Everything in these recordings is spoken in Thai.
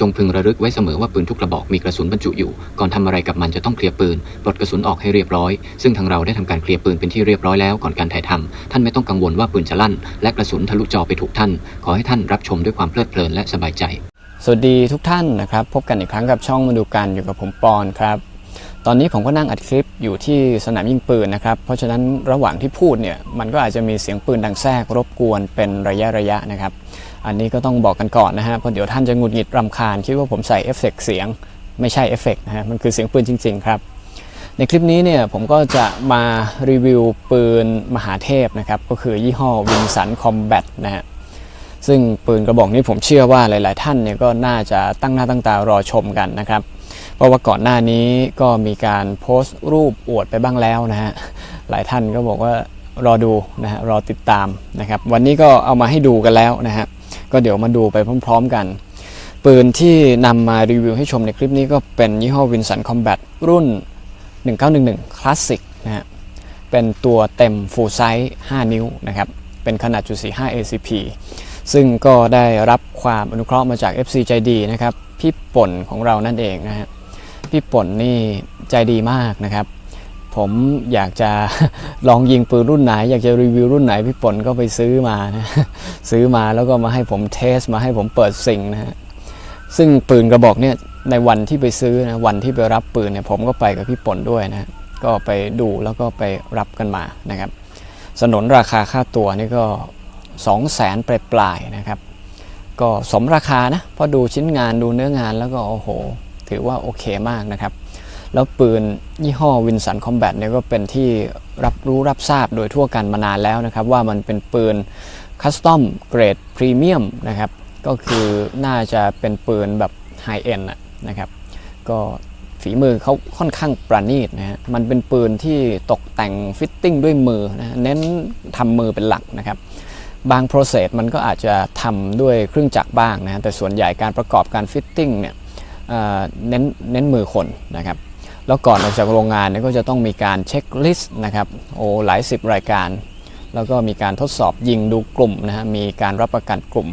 จงพึงระลึกไว้เสมอว่าปืนทุกกระบอกมีกระสุนบรรจุอยู่ ก่อนทำอะไรกับมันจะต้องเคลียร์ปืนปลดกระสุนออกให้เรียบร้อย ซึ่งทางเราได้ทำการเคลียร์ปืนเป็นที่เรียบร้อยแล้วก่อนการถ่ายทำท่านไม่ต้องกังวลว่าปืนจะลั่น และกระสุนทะลุจอไปถูกท่าน ขอให้ท่านรับชมด้วยความเพลิดเพลินและสบายใจ สวัสดีทุกท่านนะครับ พบกันอีกครั้งกับช่องมาดูกันอยู่กับผมปอนครับตอนนี้ผมก็นั่งอัดคลิปอยู่ที่สนามยิงปืนนะครับ เพราะฉะนั้นระหว่างที่พูดเนี่ยมันก็อาจจะมีเสียงปืนดังแทรกรบกวนเป็นระยะระยะนะครับ อันนี้ก็ต้องบอกกันก่อนนะฮะเพราะเดี๋ยวท่านจะหงุดหงิดรำคาญ คิดว่าผมใส่เอฟเฟกต์เสียงไม่ใช่เอฟเฟกต์นะฮะมันคือเสียงปืนจริง ๆ ครับ ในคลิปนี้เนี่ยผมก็จะมารีวิวปืนมหาเทพนะครับ ก็คือยี่ห้อวินสันคอมแบทนะฮะซึ่งปืนกระบอกนี้ผมเชื่อว่าหลาย ๆ ท่านเนี่ยก็น่าจะตั้งหน้าตั้งตารอชมกันนะครับ เพราะว่าก่อนหน้านี้ก็มีการโพสต์รูปอวดไปบ้างแล้วนะฮะหลายท่านก็บอกว่ารอดูนะฮะรอติดตามนะครับ วันนี้ก็เอามาให้ดูกันแล้วนะฮะ ก็เดี๋ยวมาดูไปพร้อม ๆ กัน ปืนที่นำมารีวิวให้ชมในคลิปนี้ก็เป็นยี่ห้อ Winson Combat รุ่น 1911 Classic นะฮะเป็นตัวเต็ม full size 5นิ้วนะครับ เป็นขนาดจุด45 ACP ซึ่งก็ได้รับความอนุเคราะห์มาจาก FC ใจดีนะครับ พี่ป่นของเรานั่นเองนะฮะพี่ป่นนี่ใจดีมากนะครับ ผมอยากจะลองยิงปืนรุ่นไหน อยากจะรีวิวรุ่นไหนพี่ปนก็ไปซื้อมานะซื้อมาแล้วก็มาให้ผมเทสมาให้ผมเปิดสิ่งนะฮะซึ่งปืนกระบอกเนี่ยในวันที่ไปซื้อนะวันที่ไปรับปืนเนี่ยผมก็ไปกับพี่ปนด้วยนะก็ไปดูแล้วก็ไปรับกันมานะครับ สนนราคาค่าตัวนี่ก็ 2 0 0แสนปลายๆนะครับ ก็สมราคานะเพราะดูชิ้นงานดูเนื้องานแล้วก็โอ้โห ถือว่าโอเคมากนะครับ แล้วปืนยี่ห้อวินสันคอมแบทเนี่ยก็เป็นที่รับรู้รับทราบโดยทั่วกันมานานแล้วนะครับ ว่ามันเป็นปืนคัสตอมเกรดพรีเมียมนะครับ ก็คือน่าจะเป็นปืนแบบไฮเอ็นนะครับ ก็ฝีมือเขาค่อนข้างประณีตนะฮะ มันเป็นปืนที่ตกแต่งฟิตติ้งด้วยมือนะเน้นทำมือเป็นหลักนะครับ บาง process มันก็อาจจะทำด้วยเครื่องจักรบ้างนะ แต่ส่วนใหญ่การประกอบการฟิตติ้งเนี่ยเน้นเน้นมือคนนะครับ แล้วก่อนออกจากโรงงานเนี่ยก็จะต้องมีการเช็คลิสต์นะครับโอ้หลายสิบรายการ แล้วก็มีการทดสอบยิงดูกลุ่มนะฮะมีการรับประกันกลุ่ม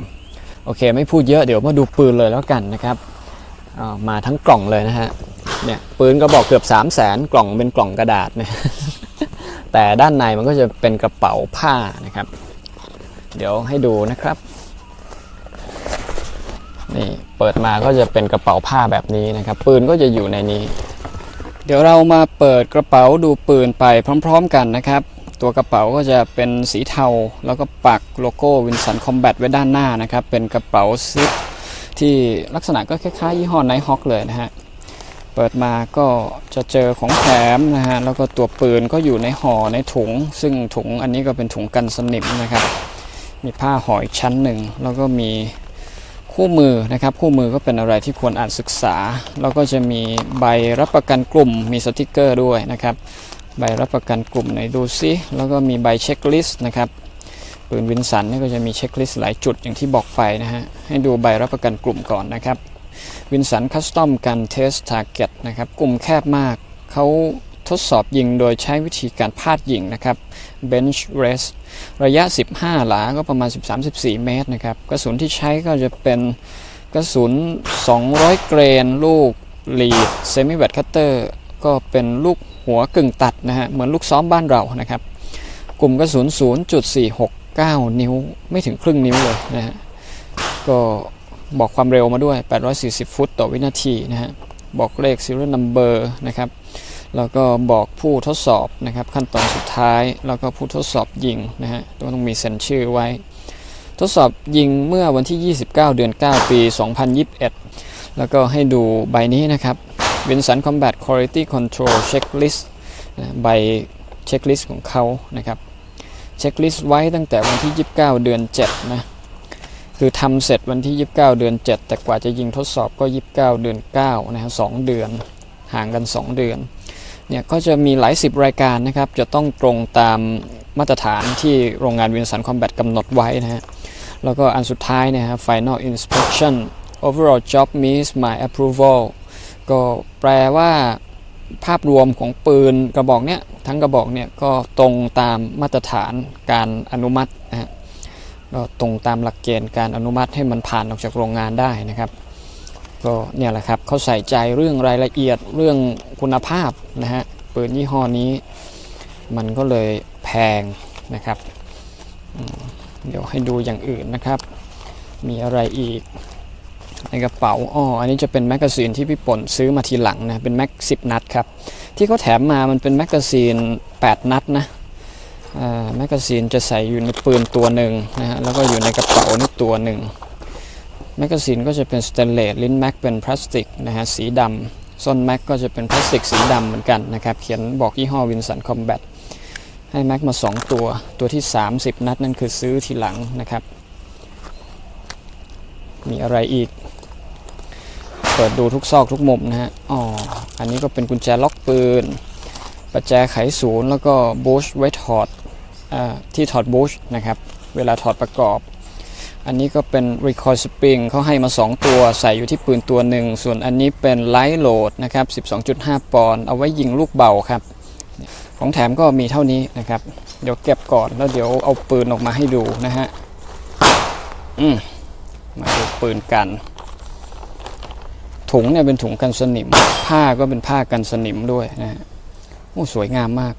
โอเคไม่พูดเยอะเดี๋ยวมาดูปืนเลยแล้วกันนะครับมาทั้งกล่องเลยนะฮะเนี่ยปืนก็บอกเกือบ 3 0 0แสนกล่องเป็นกล่องกระดาษนะแต่ด้านในมันก็จะเป็นกระเป๋าผ้านะครับ เดี๋ยวให้ดูนะครับนี่เปิดมาก็จะเป็นกระเป๋าผ้าแบบนี้นะครับ ปืนก็จะอยู่ในนี้ ดี๋ยวเรามาเปิดกระเป๋าดูปืนไปพร้อมๆกันนะครับ ตัวกระเป๋าก็จะเป็นสีเทา แล้วก็ปักโลโก้วินสันคอมแบทไว้ด้านหน้านะครับ เป็นกระเป๋าซิปที่ลักษณะก็คล้ายๆยี่ห้อไนท์ฮอคเลยนะฮะ เปิดมาก็จะเจอของแถมนะฮะ แล้วก็ตัวปืนก็อยู่ในห่อในถุง ซึ่งถุงอันนี้ก็เป็นถุงกันสนิมนะครับ มีผ้าห่ออีกชั้นหนึ่ง แล้วก็มี คู่มือนะครับคู่มือก็เป็นอะไรที่ควรอ่านศึกษา แล้วก็จะมีใบรับประกันกลุ่มมีสติกเกอร์ด้วยนะครับใบรับประกันกลุ่มไหนดูซิแล้วก็มีใบเช็คลิสต์นะครับปืนวินสันนี่ก็จะมีเช็คลิสต์หลายจุดอย่างที่บอกไปนะฮะให้ดูใบรับประกันกลุ่มก่อนนะครับวินสันคัสตอมกันเทสทาร์เก็ตนะครับกลุ่มแคบมากเขา ทดสอบยิงโดยใช้วิธีการพาดยิงนะครับ bench rest ระยะ 15 หลา ก็ประมาณ 13-14 เมตรนะครับ กระสุนที่ใช้ก็จะเป็นกระสุน 200 เกรน ลูกลีดเซมิแวตคัตเตอร์ก็เป็นลูกหัวกึ่งตัดนะฮะ เหมือนลูกซ้อมบ้านเรานะครับ กลุ่มกระสุน 0.469 นิ้ว ไม่ถึงครึ่งนิ้วเลยนะฮะ ก็บอกความเร็วมาด้วย 840 ฟุตต่อวินาทีนะฮะ บอกเลข serial number นะครับ แล้วก็บอกผู้ทดสอบนะครับขั้นตอนสุดท้าย แล้วก็ผู้ทดสอบยิงนะฮะต้องมีเซ็นชื่อไว้ ทดสอบยิงเมื่อวันที่ 29 เดือน 9 ปี 2021 แล้วก็ให้ดูใบนี้นะครับ Vincent Combat Quality Control Checklist ใบเช็คลิสต์ของเขานะครับเช็คลิสต์ไว้ตั้งแต่วันที่ 29 เดือน 7 นะคือทำเสร็จวันที่ 29 เดือน 7 แต่กว่าจะยิงทดสอบก็ 29 เดือน9นะฮะ2เดือนห่างกัน 2 เดือน เนี่ยก็จะมีหลายสิบรายการนะครับ จะต้องตรงตามมาตรฐานที่โรงงานวินสันคอมแบทกำหนดไว้นะฮะ แล้วก็อันสุดท้ายนี่ยฮะ final inspection overall job meets my approval ก็แปลว่าภาพรวมของปืนกระบอกเนี้ยทั้งกระบอกเนี่ยก็ตรงตามมาตรฐานการอนุมัตินะฮะก็ตรงตามหลักเกณฑ์การอนุมัติให้มันผ่านออกจากโรงงานได้นะครับ ก็เนี่ยแหละครับเขาใส่ใจเรื่องรายละเอียดเรื่องคุณภาพนะฮะปืนยี่ห้อนี้ มันก็เลยแพงนะครับ เดี๋ยวให้ดูอย่างอื่นนะครับ มีอะไรอีกในกระเป๋าอ้ออันนี้จะเป็นแมกกาซีนที่พี่ป่นซื้อมาทีหลังนะ เป็นแม็กสินัดครับ ที่เขาแถมมามันเป็นแมกกาซีน 8 นัดนะแมกกาซีนจะใส่อยู่ในปืนตัวหนึ่งนะฮะแล้วก็อยู่ในกระเป๋านี่ตัวหนึ่ง แมกกาซีนก็จะเป็นสเตนเลสลิ้นแม็กเป็นพลาสติกนะฮะสีดำส้นแม็กก็จะเป็นพลาสติกสีดำเหมือนกันนะครับ เขียนบอกยี่ห้อวินสันคอมแบทให้แม็กมา 2 ตัวตัวที่ 30 นัดนั่นคือซื้อทีหลังนะครับ มีอะไรอีก เปิดดูทุกซอกทุกมุมนะฮะอ๋ออันนี้ก็เป็นกุญแจล็อกปืนประแจไขศูนย์แล้วก็บูชไว้ถอดอที่ถอดบูชนะครับ เวลาถอดประกอบ อันนี้ก็เป็น recoil spring เขาให้มา 2 ตัวใส่อยู่ที่ปืนตัวหนึ่ง ส่วนอันนี้เป็น light load นะครับ 12.5 ปอนด์เอาไว้ยิงลูกเบาครับ ของแถมก็มีเท่านี้นะครับ เดี๋ยวเก็บก่อนแล้วเดี๋ยวเอาปืนออกมาให้ดูนะฮะอืมมาดูปืนกัน ถุงเนี่ยเป็นถุงกันสนิม ผ้าก็เป็นผ้ากันสนิมด้วยนะฮะโอ้สวยงามมาก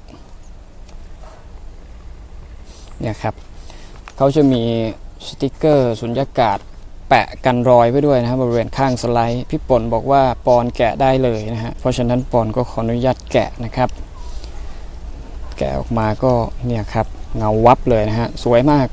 เนี่ยครับเขาจะมี สติกเกอร์สุญญากาศแปะกันรอยไว้ด้วยนะครับบริเวณข้างสไลด์พี่ปนบอกว่าปอนแกะได้เลยนะฮะเพราะฉะนั้นปอนก็ขออนุญาตแกะนะครับ แกะออกมาก็เนี่ยครับเงาวับเลยนะฮะสวยมาก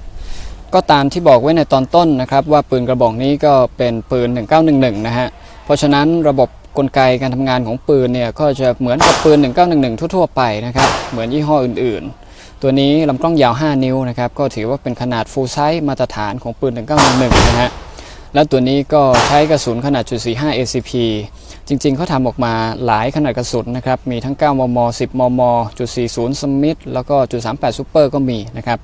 ก็ตามที่บอกไว้ในตอนต้นนะครับ ว่าปืนกระบอกนี้ก็เป็นปืน 1911 นะฮะเพราะฉะนั้นระบบกลไกการทำงานของปืนเนี่ยก็จะเหมือนกับปืน 1911 ทั่วๆ ไปนะครับ เหมือนยี่ห้ออื่นๆ ตัวนี้ลำกล้องยาว 5 นิ้วนะครับก็ถือว่าเป็นขนาด full size มาตรฐานของปืน 1911 นะฮะแล้วตัวนี้ก็ใช้กระสุนขนาดจุด45 ACP จริงๆเขาทำออกมาหลายขนาดกระสุนนะครับ มีทั้ง 9 มม 10 มมจุด40 สมิธแล้วก็จุด38 ซูเปอร์ก็มีนะครับ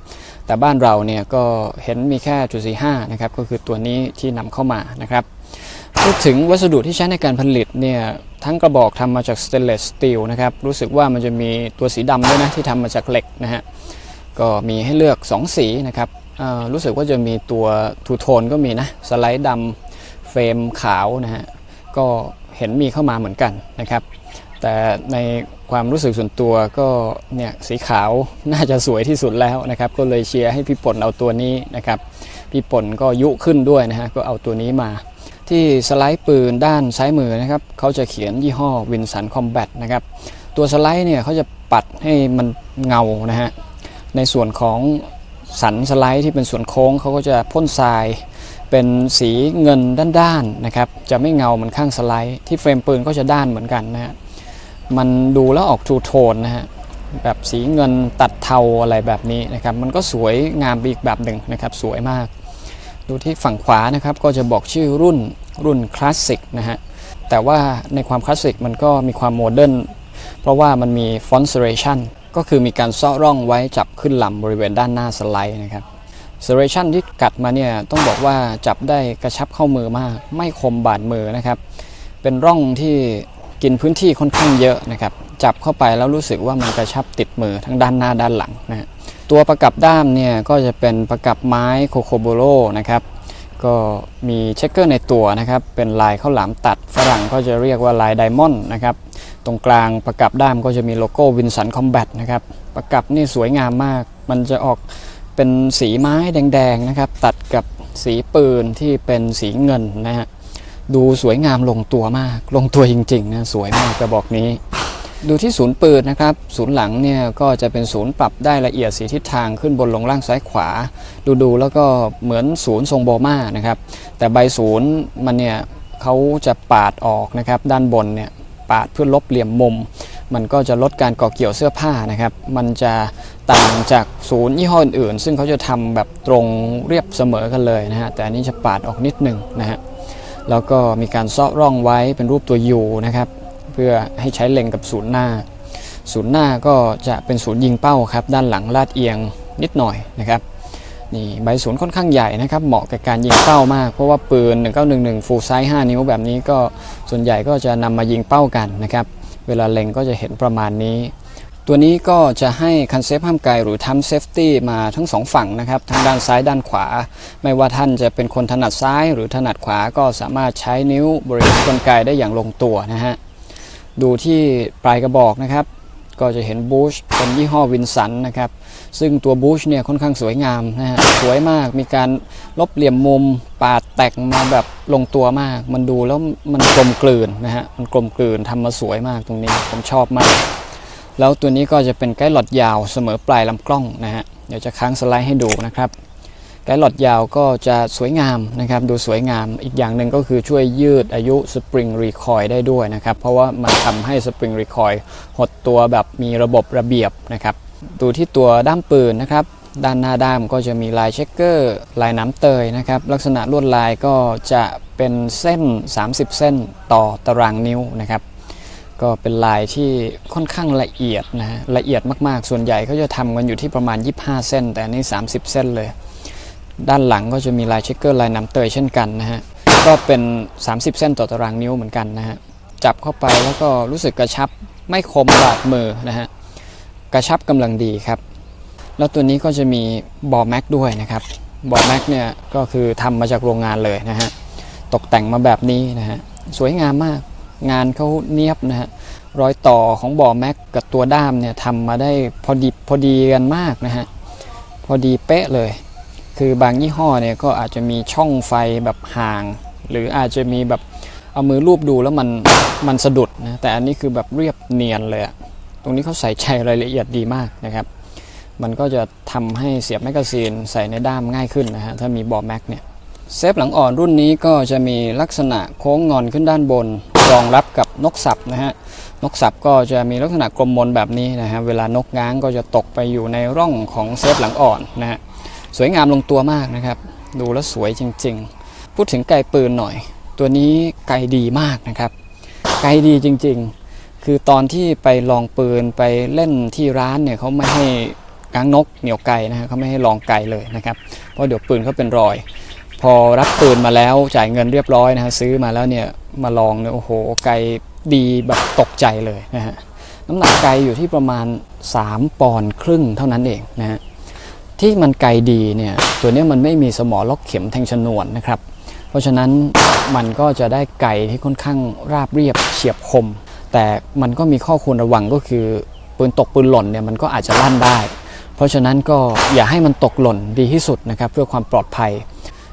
แต่บ้านเราเนี่ยก็เห็นมีแค่จุด45 นะครับ ก็คือตัวนี้ที่นำเข้ามานะครับ พูดถึงวัสดุที่ใช้ในการผลิตเนี่ย ทั้งกระบอกทำมาจากสเตนเลสสตีลนะครับ รู้สึกว่ามันจะมีตัวสีดำด้วยนะที่ทำมาจากเหล็กนะฮะ ก็มีให้เลือก 2 สีนะครับ รู้สึกว่าจะมีตัวทูโทนก็มีนะ สไลด์ดำเฟรมขาวนะฮะ ก็เห็นมีเข้ามาเหมือนกันนะครับ แต่ในความรู้สึกส่วนตัวก็เนี่ยสีขาวน่าจะสวยที่สุดแล้วนะครับ ก็เลยเชียร์ให้พี่ปนเอาตัวนี้นะครับ พี่ปนก็ยุขึ้นด้วยนะฮะ ก็เอาตัวนี้มา ที่สไลด์ปืนด้านซ้ายมือนะครับเขาจะเขียนยี่ห้อวินสันคอมแบทนะครับตัวสไลด์เนี่ยเขาจะปัดให้มันเงานะฮะในส่วนของสันสไลด์ที่เป็นส่วนโค้งเขาก็จะพ่นทราย เป็นสีเงินด้านๆนะครับจะไม่เงาเหมือนข้างสไลด์ที่เฟรมปืนก็จะด้านเหมือนกันนะฮะมันดูแล้วออกทูโทนนะฮะแบบสีเงินตัดเทาอะไรแบบนี้นะครับมันก็สวยงามไปอีกแบบหนึ่งนะครับสวยมาก ดูที่ฝั่งขวานะครับก็จะบอกชื่อรุ่น รุ่นคลาสสิกนะฮะ แต่ว่าในความคลาสสิกมันก็มีความโมเดิร์นเพราะว่ามันมีฟอนต์เซเรชันก็คือมีการซาะร่องไว้จับขึ้นลำบริเวณด้านหน้าสไลด์นะครับเซเรชันที่กัดมาเนี่ยต้องบอกว่าจับได้กระชับเข้ามือมาก ไม่คมบาดมือนะครับ เป็นร่องที่กินพื้นที่ค่อนข้างเยอะนะครับ จับเข้าไปแล้วรู้สึกว่ามันกระชับติดมือทั้งด้านหน้าด้านหลังนะฮะตัวประกับด้ามเนี่ยก็จะเป็นประกับไม้โคโคโบโลนะครับ ก็มีเช็คเกอร์ในตัวนะครับ เป็นลายข้าวหลามตัดฝรั่งก็จะเรียกว่าลายไดมอนด์นะครับ ตรงกลางประกับด้ามก็จะมีโลโก้วินสันคอมแบทนะครับ ประกับนี่สวยงามมาก มันจะออกเป็นสีไม้แดงๆนะครับ ตัดกับสีปืนที่เป็นสีเงินนะฮะ ดูสวยงามลงตัวมาก ลงตัวจริงๆนะ สวยมากกระบอกนี้ ดูที่ศูนย์ปืนนะครับ ศูนย์หลังเนี่ยก็จะเป็นศูนย์ปรับได้ละเอียดสีทิศทางขึ้นบนลงล่างซ้ายขวา ดูๆแล้วก็เหมือนศูนย์ทรงโบมานะครับ แต่ใบศูนย์มันเนี่ยเขาจะปาดออกนะครับ ด้านบนเนี่ยปาดเพื่อลบเหลี่ยมมุม มันก็จะลดการก่อเกี่ยวเสื้อผ้านะครับ มันจะต่างจากศูนย์ยี่ห้ออื่นๆซึ่งเขาจะทำแบบตรงเรียบเสมอกันเลยนะฮะแต่อันนี้จะปาดออกนิดหนึ่งนะฮะแล้วก็มีการซาะร่องไว้เป็นรูปตัว U นะครับ เพื่อให้ใช้เล็งกับศูนย์หน้า ศูนย์หน้าก็จะเป็นศูนย์ยิงเป้าครับ ด้านหลังลาดเอียงนิดหน่อยนะครับนี่ใบศูนย์ค่อนข้างใหญ่นะครับ เหมาะกับการยิงเป้ามาก เพราะว่าปืน 1911ฟูลไซส์5นิ้วแบบนี้ก็ส่วนใหญ่ก็จะนำมายิงเป้ากันนะครับ เวลาเล็งก็จะเห็นประมาณนี้ ตัวนี้ก็จะให้คันเซฟห้ามไกลหรือทัมเซฟตี้มาทั้งสองฝั่งนะครับ ทั้งด้านซ้ายด้านขวา ไม่ว่าท่านจะเป็นคนถนัดซ้ายหรือถนัดขวาก็สามารถใช้นิ้วบริหารกลไกได้อย่างลงตัวนะฮะ ดูที่ปลายกระบอกนะครับ ก็จะเห็นบูชเป็นยี่ห้อวินสันนะครับ ซึ่งตัวบูชเนี่ยค่อนข้างสวยงามนะฮะสวยมากมีการลบเหลี่ยมมุมปาดแต่งมาแบบลงตัวมาก มันดูแล้วมันกลมกลืนนะฮะมันกลมกลืนทำมาสวยมากตรงนี้ผมชอบมาก แล้วตัวนี้ก็จะเป็นไกด์หลอดยาวเสมอปลายลำกล้องนะฮะเดี๋ยวจะค้างสไลด์ให้ดูนะครับ ไกด์หลอดยาวก็จะสวยงามนะครับ ดูสวยงามอีกอย่างหนึ่งก็คือช่วยยืดอายุสปริงรีคอยได้ด้วยนะครับ เพราะว่ามันทำให้สปริงรีคอยหดตัวแบบมีระบบระเบียบนะครับ ดูที่ตัวด้ามปืนนะครับ ด้านหน้าด้ามก็จะมีลายเช็คเกอร์ ลายน้ำเตยนะครับ ลักษณะลวดลายก็จะเป็นเส้น 30 เส้นต่อตารางนิ้วนะครับก็เป็นลายที่ค่อนข้างละเอียดนะฮะละเอียดมากๆ ส่วนใหญ่เขาจะทำกันอยู่ที่ประมาณ 25 เส้น แต่อันนี้ 30 เส้นเลย ด้านหลังก็จะมีลายเช็คเกอร์ลายน้ำเตยเช่นกันนะฮะ ก็เป็น 30 เส้นต่อตารางนิ้วเหมือนกันนะฮะ จับเข้าไปแล้วก็รู้สึกกระชับไม่คมบาดมือนะฮะ กระชับกำลังดีครับ แล้วตัวนี้ก็จะมีบอแม็กด้วยนะครับ บอแม็กเนี่ยก็คือทำมาจากโรงงานเลยนะฮะ ตกแต่งมาแบบนี้นะฮะ สวยงามมาก งานเขาเนียบนะฮะ รอยต่อของบอแม็กกับตัวด้ามเนี่ยทำมาได้พอดีพอดีกันมากนะฮะ พอดีเป๊ะเลย คือบางยี่ห้อเนี่ยก็อาจจะมีช่องไฟแบบห่าง หรืออาจจะมีแบบเอามือลูบดูแล้วมันมันสะดุดนะแต่อันนี้คือแบบเรียบเนียนเลยอะตรงนี้เขาใส่ใจรายละเอียดดีมากนะครับ มันก็จะทำให้เสียบแมกกาซีนใส่ในด้ามง่ายขึ้นนะฮะถ้ามีบอแม็กเนี่ยเซฟหลังอ่อนรุ่นนี้ก็จะมีลักษณะโค้งงอนขึ้นด้านบน รองรับกับนกสับนะฮะนกสับก็จะมีลักษณะกลมมนแบบนี้นะฮะเวลานกง้างก็จะตกไปอยู่ในร่องของเซฟหลังอ่อนนะฮะ สวยงามลงตัวมากนะครับ ดูแล้วสวยจริง ๆ พูดถึงไกปืนหน่อย ตัวนี้ไกดีมากนะครับ ไกดีจริง ๆ คือตอนที่ไปลองปืนไปเล่นที่ร้านเนี่ยเขาไม่ให้กางนกเหนียวไกนะฮะเขาไม่ให้ลองไกเลยนะครับเพราะเดี๋ยวปืนเขาเป็นรอย พอรับปืนมาแล้วจ่ายเงินเรียบร้อยนะฮะซื้อมาแล้วเนี่ยมาลองเนี่ยโอ้โหไกดีแบบตกใจเลยนะฮะน้ำหนักไกอยู่ที่ประมาณ 3 ปอนด์ครึ่งเท่านั้นเองนะฮะ ที่มันไกลดีเนี่ยตัวเนี้ยมันไม่มีสมอล็อกเข็มแทงชนวนนะครับ เพราะฉะนั้นมันก็จะได้ไกลที่ค่อนข้างราบเรียบเฉียบคม แต่มันก็มีข้อควรระวังก็คือปืนตกปืนหล่นเนี่ยมันก็อาจจะลั่นได้ เพราะฉะนั้นก็อย่าให้มันตกหล่นดีที่สุดนะครับ เพื่อความปลอดภัย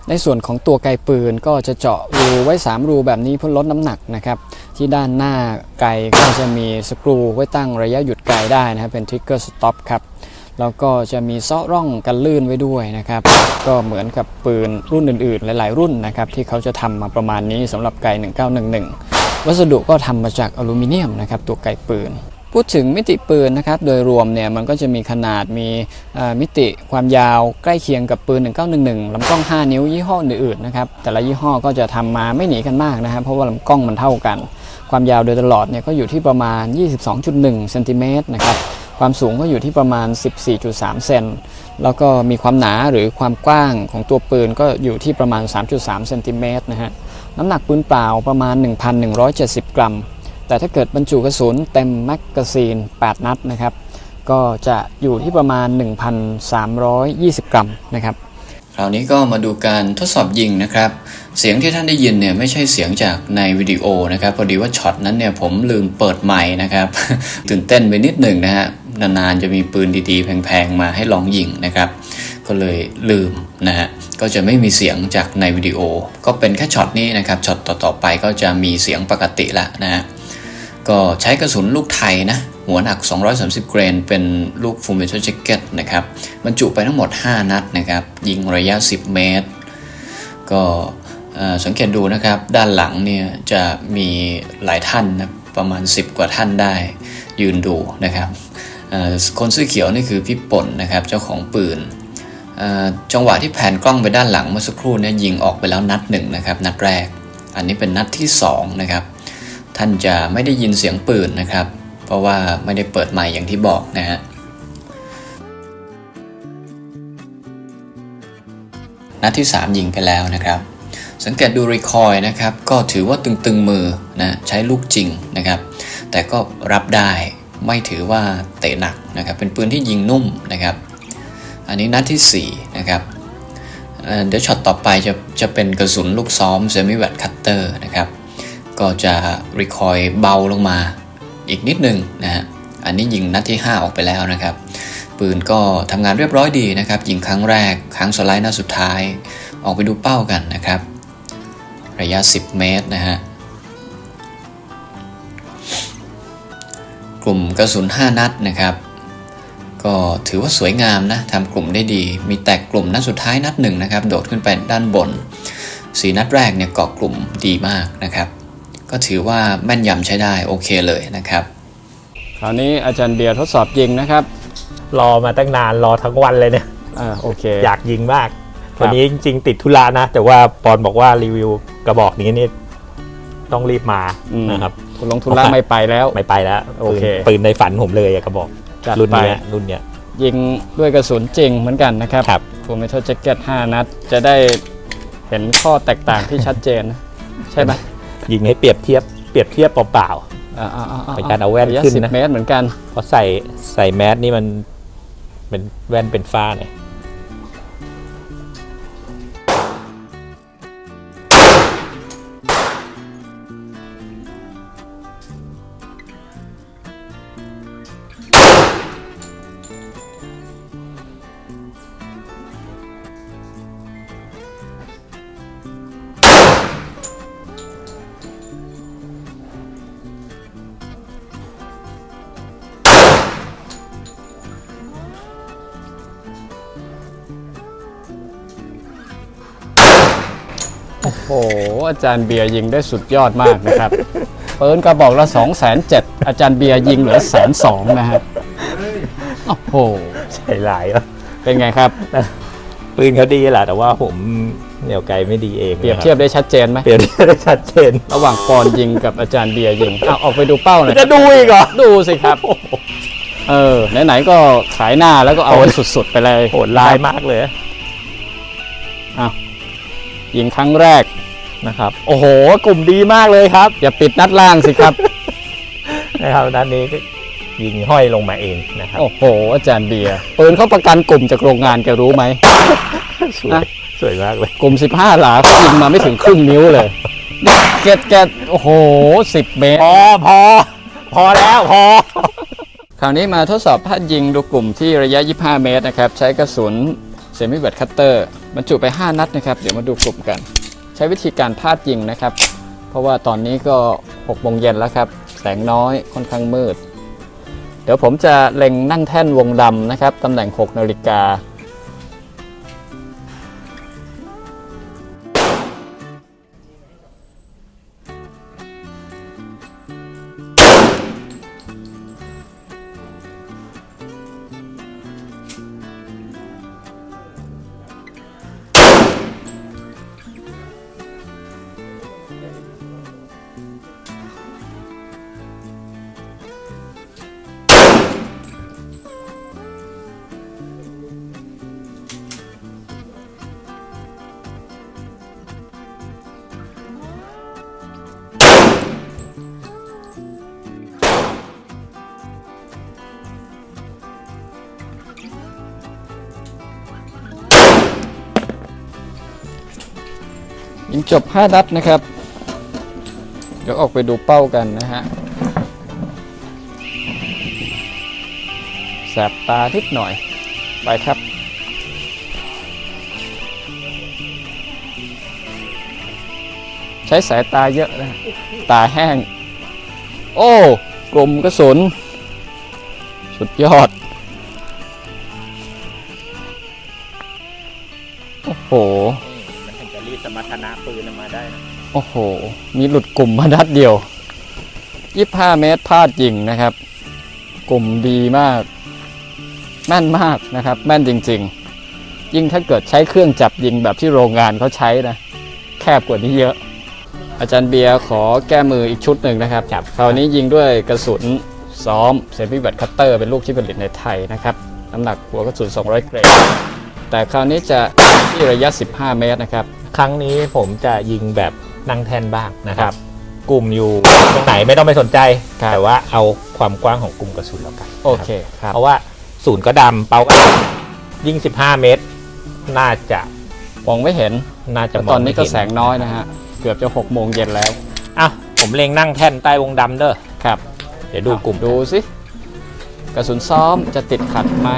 ในส่วนของตัวไกปืนก็จะเจาะรูไว้ 3 รูแบบนี้เพื่อลดน้ำหนักนะครับที่ด้านหน้าไกก็จะมีสกรูไว้ตั้งระยะหยุดไกได้นะครับเป็นทริกเกอร์สต็อปครับ แล้วก็จะมีเซาะร่องกันลื่นไว้ด้วยนะครับ ก็เหมือนกับปืนรุ่นอื่นๆ หลาย ๆ รุ่นนะครับที่เขาจะทำมาประมาณนี้สำหรับไก่ 1911 วัสดุก็ทำมาจากอลูมิเนียมนะครับตัวไกปืนพูดถึงมิติปืนนะครับโดยรวมเนี่ยมันก็จะมีขนาดมีมิติความยาวใกล้เคียงกับปืน 1911 ลำกล้อง 5 นิ้วยี่ห้ออื่นๆนะครับแต่ละยี่ห้อก็จะทำมาไม่หนีกันมากนะครับเพราะว่าลำกล้องมันเท่ากัน ความยาวโดยตลอดเนี่ยก็อยู่ที่ประมาณ 22.1 เซนติเมตรนะครับ ความสูงก็อยู่ที่ประมาณ 14.3 เซน แล้วก็มีความหนาหรือความกว้างของตัวปืนก็อยู่ที่ประมาณ 3.3 เซนติเมตรนะฮะ น้ำหนักปืนเปล่าประมาณ 1,170 กรัม แต่ถ้าเกิดบรรจุกระสุนเต็มแมกกาซีน 8 นัดนะครับ ก็จะอยู่ที่ประมาณ 1,320 กรัมนะครับคราวนี้ก็มาดูการทดสอบยิงนะครับ เสียงที่ท่านได้ยินเนี่ยไม่ใช่เสียงจากในวิดีโอนะครับพอดีว่าช็อตนั้นเนี่ยผมลืมเปิดไมค์นะครับ ตื่นเต้นไปนิดหนึ่งนะฮะ นานๆจะมีปืนดีๆ แพงๆ มาให้ลองยิงนะครับ ก็เลยลืมนะฮะก็จะไม่มีเสียงจากในวิดีโอ ก็เป็นแค่ช็อตนี้นะครับช็อตต่อๆไปก็จะมีเสียงปกติละนะฮะก็ใช้กระสุนลูกไทยนะหัวหนัก 230 เกรน เป็นลูกฟูมเมทัลแจ็คเก็ตนะครับบรรจุไปทั้งหมด 5 นัดนะครับ ยิงระยะ 10 เมตร ก็สังเกตดูนะครับ ด้านหลังเนี่ยจะมีหลายท่านนะประมาณ 10 กว่าท่านได้ ยืนดูนะครับคนเสื้อเขียวนี่คือพี่ป่นนะครับเจ้าของปืนจังหวะที่แผนกล้องไปด้านหลังเมื่อสักครู่เนี่ยยิงออกไปแล้วนัดหนึ่งนะครับนัดแรก อันนี้เป็นนัดที่สองนะครับท่านจะไม่ได้ยินเสียงปืนนะครับ เพราะว่าไม่ได้เปิดใหม่อย่างที่บอกนะฮะนัดที่ 3 ยิงไปแล้วนะครับ สังเกตดูรีคอยนะครับก็ถือว่าตึงๆมือนะใช้ลูกจริงนะครับ แต่ก็รับได้ไม่ถือว่าเตะหนักนะครับ เป็นปืนที่ยิงนุ่มนะครับ อันนี้นัดที่4นะครับเเดี๋ยวช็อตต่อไปจะจะเป็นกระสุนลูกซ้อมเซมิแวตคัตเตอร์นะครับ ก็จะรีคอยเบาลงมาอีกนิดนึงนะฮะ อันนี้ยิงนัดที่ 5 ออกไปแล้วนะครับ ปืนก็ทำงานเรียบร้อยดีนะครับ ยิงครั้งแรก ครั้งสไลด์นัดสุดท้าย ออกไปดูเป้ากันนะครับ ระยะ 10 เมตรนะฮะ กลุ่มกระสุน 5 นัดนะครับ ก็ถือว่าสวยงามนะทำกลุ่มได้ดี มีแตกกลุ่มนัดสุดท้ายนัดหนึ่งนะครับ โดดขึ้นไปด้านบนสีนัดแรกเนี่ยเกาะกลุ่มดีมากนะครับ ก็ถือว่าแม่นยำใช้ได้โอเคเลยนะครับ คราวนี้อาจารย์เบียร์ทดสอบยิงนะครับ รอมาตั้งนานรอทั้งวันเลยเนี่ยอ่าโอเค อยากยิงมากครับวันนี้จริงๆ ติดธุระนะ แต่ว่าปอนบอกว่ารีวิวกระบอกนี้นี่ต้องรีบมาอืมนะครับ ทุลงทุนละไม่ไปแล้ว ไม่ไปแล้วโอเคปืนปืนในฝันผมเลยอะกระบอกจัดรุ่นไป เนี้ยรุ่นเนี้ย ยิงด้วยกระสุนจริงเหมือนกันนะครับครับ ฟูเมทัลแจ็คเก็ต5นัด จะได้เห็นข้อแตกต่างที่ชัดเจนนะใช่ไหมยิงให้เปรียบเทียบเปรียบเทียบเปล่า อ่าๆๆๆเป็นการเอาแว่นระยะขึ้นสิบนะเมตรเหมือนกัน ๆเพราะใส่ใส่แมสนี่มันเป็นแว่นเป็นฟ้าเนี่ย อาจารย์เบียร์ยิงได้สุดยอดมากนะครับ ปืนกระบอกละ2 0 0 0 0อาจารย์เบียร์ยิงเหลือแสนสองนะฮะโอ้โหใส่หลายแล้วเป็นไงครับ ปืนเขาดีแหละแต่ว่าผมเหนี่ยวไกลไม่ดีเองเปรียบเทียบได้ชัดเจนไหมเปรียบเทียบได้ชัดเจน ระหว่างปอนยิงกับอาจารย์เบียร์ยิงเอาออกไปดูเป้าหน่อยจะดูอีกเหรอดูสิครับเออไหนๆก็ขายหน้าแล้วก็เอาให้สุดๆไปเลยโหดร้ายมากเลยยิงครั้งแรก นะครับ โอ้โห กลุ่มดีมากเลยครับ อย่าปิดนัดล่างสิครับ นะครับด้านนี้ก็ยิงห้อยลงมาเองนะครับ โอ้โห อาจารย์เบียร์ปืนเขาประกันกลุ่มจากโรงงานแกรู้ไหม สวย สวยมากเลย กลุ่ม 15 หลาเขายิงมาไม่ถึงครึ่งนิ้วเลยนี่แกแกโอ้โห 10 เมตร พอพอ พอแล้วพอ คราวนี้มาทดสอบพาดยิงดูกลุ่มที่ระยะ 25 เมตรนะครับ ใช้กระสุนเซมิเวตคัตเตอร์บรรจุไป 5 นัดนะครับ เดี๋ยวมาดูกลุ่มกัน ใช้วิธีการพาดยิงนะครับ เพราะว่าตอนนี้ก็6โมงเย็นแล้วครับ แสงน้อยค่อนข้างมืด เดี๋ยวผมจะเล็งนั่งแท่นวงดำนะครับตำแหน่ง 6 นาฬิกา ยิงจบ 5 นัดนะครับ เดี๋ยวออกไปดูเป้ากันนะฮะแสบตาทิดหน่อย ไปครับ ใช้สายตาเยอะนะ ตาแห้ง โอ้ กลมกระสุน สุดยอด โอ้โห ปืนออกมาได้นะโอ้โห มีหลุดกลุ่มมานัดเดียว25เมตรพลาดยิงนะครับ กลุ่มดีมาก แม่นมากนะครับ แม่นจริง ๆ ยิ่งถ้าเกิดใช้เครื่องจับยิงแบบที่โรงงานเขาใช้นะ แคบกว่านี้เยอะ อาจารย์เบียร์ขอแก้มืออีกชุดหนึ่งนะครับครับคราวนี้ยิงด้วยกระสุนซ้อมเซมิบัตคัตเตอร์เป็นลูกที่ผลิตในไทยนะครับ น้ำหนักหัวกระสุน 200 เกรด แต่คราวนี้จะที่ระยะ 15 เมตรนะครับ ครั้งนี้ผมจะยิงแบบนั่งแท่นบ้างนะครับ กลุ่มอยู่ตรงไหนไม่ต้องไปสนใจครับแต่ว่าเอาความกว้างของกลุ่มกระสุนแล้วกันโอเคครับเพราะว่าศูนย์ก็ดำเป้าก็ดำยิ่ง 15 เมตร น่าจะมองไม่เห็นน่าจะแต่มงตอนนี้ก็ไม่เห็แสงน้อยนะฮะ เกือบจะ6โมงเย็นแล้วอ้าวผมเล็งนั่งแท่นใต้วงดำเด้อครับ เดี๋ยวดูกลุ่มดูสิกระสุนซ้อมจะติดขัดไหม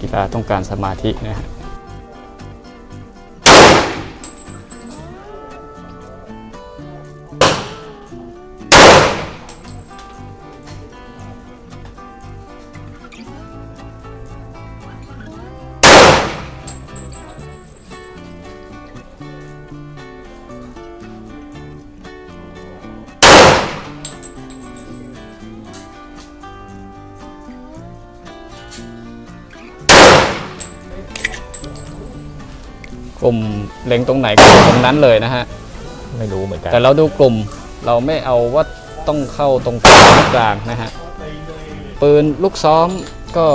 กีฬาต้องการสมาธินะฮะ นก็ตรงนั้นเลยนะฮะ ไม่รู้เหมือนกันแต่เราดูกลุ่มเราไม่เอาว่าต้องเข้าตรงกลางนะฮะ ปืนลูกซ้อมก็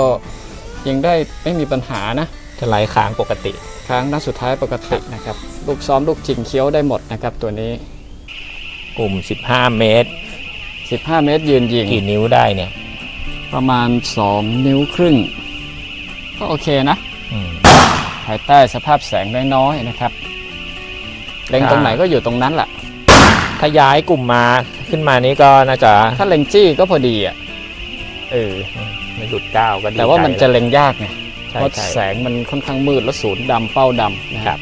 ยิงได้ไม่มีปัญหานะจะไล่ค้างปกติครั้งนัดสุดท้ายปกตินะครับ ลูกซ้อมลูกจริงเคี้ยวได้หมดนะครับตัวนี้ กลุ่ม 15 เมตร 15 เมตรยืนยิง กี่นิ้วได้เนี่ย ประมาณ 2 นิ้วครึ่ง ก็โอเคนะอืมภายใต้สภาพแสงน้อยๆนะครับ เล็งตรงไหนก็อยู่ตรงนั้นแหละถ้าย้ายกลุ่มมาขึ้นมานี้ก็น่าจะถ้าเล็งจี้ก็พอดีอะเออไม่หลุดก้าวก็ดีแต่ว่ามันใจจะเล็งยากไงใช่เพราะใช่แสงมันค่อนข้างมืดแล้วศูนย์ดำเป้าดำนะคครัรับบ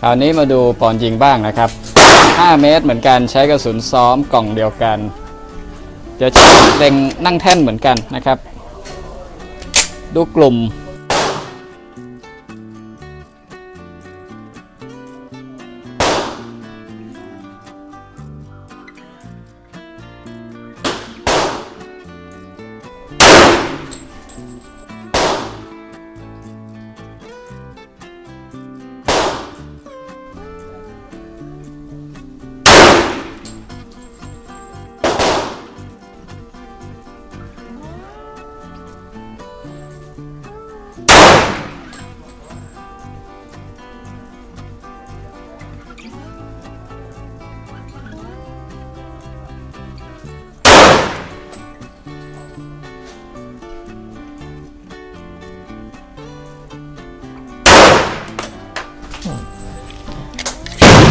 คราวนี้มาดูปอนยิงบ้างนะครับ 5 เมตรเหมือนกันใช้กระสุนซ้อมกล่องเดียวกันจะใช้เล็งนั่งแท่นเหมือนกันนะครับ ดูกลุ่ม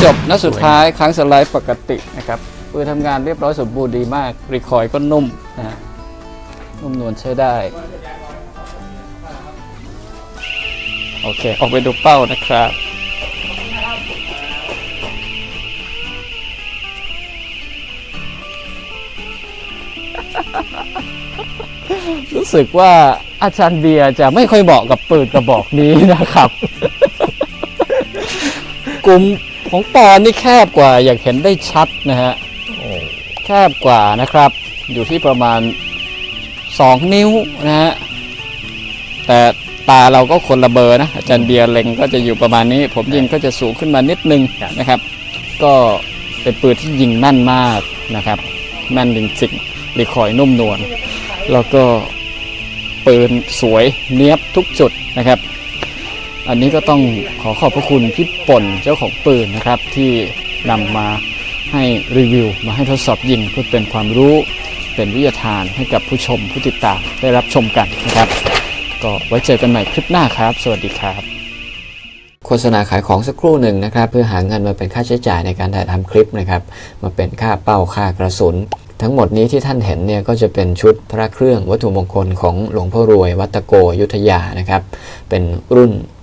จบนัดสุดท้ายครั้งสไลด์ปกตินะครับปืนทำงานเรียบร้อยสมบูรณ์ดีมาก รีคอยล์ก็นุ่มนะฮะนุ่มนวลใช้ได้ โอเค ออกไปดูเป้านะครับรู้สึกว่าอาจารย์เบียร์จะไม่ค่อยเหมาะกับปืนกระบอกนี้นะครับ กลุ่ม ของปอนนี่แคบกว่าอย่างเห็นได้ชัดนะฮะโอ้แคบกว่านะครับ อยู่ที่ประมาณ 2 นิ้วนะฮะแต่ตาเราก็คนละเบอร์นะอาจารย์เบียร์เล็งก็จะอยู่ประมาณนี้ ผมยิงก็จะสูงขึ้นมานิดนึงนะครับ ก็เป็นปืนที่ยิงแม่นมากนะครับแม่นจริงๆรีคอยล์นุ่มนวลแล้วก็ปืนสวยเนี้ยบทุกจุดนะครับ อันนี้ก็ต้องขอขอบพระคุณพี่ป่นเจ้าของปืนนะครับ ที่นำมาให้รีวิว มาให้ทดสอบยิงเพื่อเป็นความรู้เป็นวิทยาทานให้กับผู้ชมผู้ติดตามได้รับชมกันนะครับ ก็ไว้เจอกันใหม่คลิปหน้าครับ สวัสดีครับ โฆษณาขายของสักครู่หนึ่งนะครับ เพื่อหาเงินมาเป็นค่าใช้จ่ายในการถ่ายทำคลิปนะครับ มาเป็นค่าเป้าค่ากระสุนทั้งหมดนี้ที่ท่านเห็นเนี่ยก็จะเป็นชุดพระเครื่องวัตถุมงคลของหลวงพ่อรวย วัตโกยุทธยานะครับ เป็นรุ่น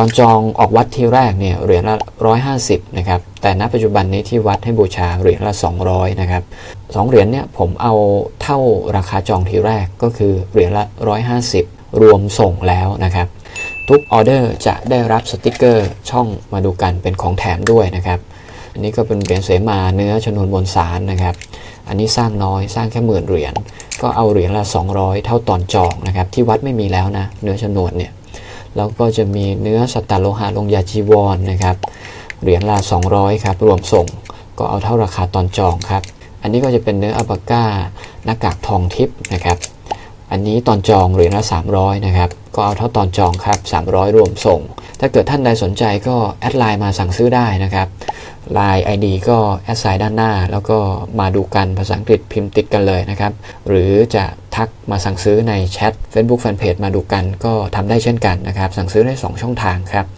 ตอนจองออกวัดที่แรกเนี่ยเหรียญละ 150 นะครับ แต่ณปัจจุบันนี้ที่วัดให้บูชาเหรียญละ 200 นะครับสองเหรียญเนี่ยผมเอาเท่าราคาจองทีแรกก็คือเหรียญละ 150 รวมส่งแล้วนะครับ ทุกออเดอร์จะได้รับสติกเกอร์ช่องมาดูกันเป็นของแถมด้วยนะครับอันนี้ก็เป็นเหรียญเสมาเนื้อชนวนบนสารนะครับ อันนี้สร้างน้อยสร้างแค่หมื่นเหรียญก็เอาเหรียญละ 200 เท่าตอนจองนะครับที่วัดไม่มีแล้วนะเนื้อชนวนเนี่ย แล้วก็จะมีเนื้อสัตตโลหะลงยาจีวรนะครับ เหรียญละ200 ครับ รวมส่งก็เอาเท่าราคาตอนจองครับ อันนี้ก็จะเป็นเนื้ออัลปาก้าหน้ากากทองทิพย์นะครับ อันนี้ตอนจองเหรียญละ300 นะครับ ก็เอาเท่าตอนจองครับ 300 รวมส่ง ถ้าเกิดท่านใดสนใจก็แอดไลน์มาสั่งซื้อได้นะครับ ไลน์ ID ก็แอดไซน์ด้านหน้า แล้วก็มาดูกันภาษาอังกฤษพิมพ์ติดกันเลยนะครับ หรือจะทักมาสั่งซื้อในแชท Facebook Fanpage มาดูกันก็ทำได้เช่นกันนะครับ สั่งซื้อได้ 2 ช่องทางครับ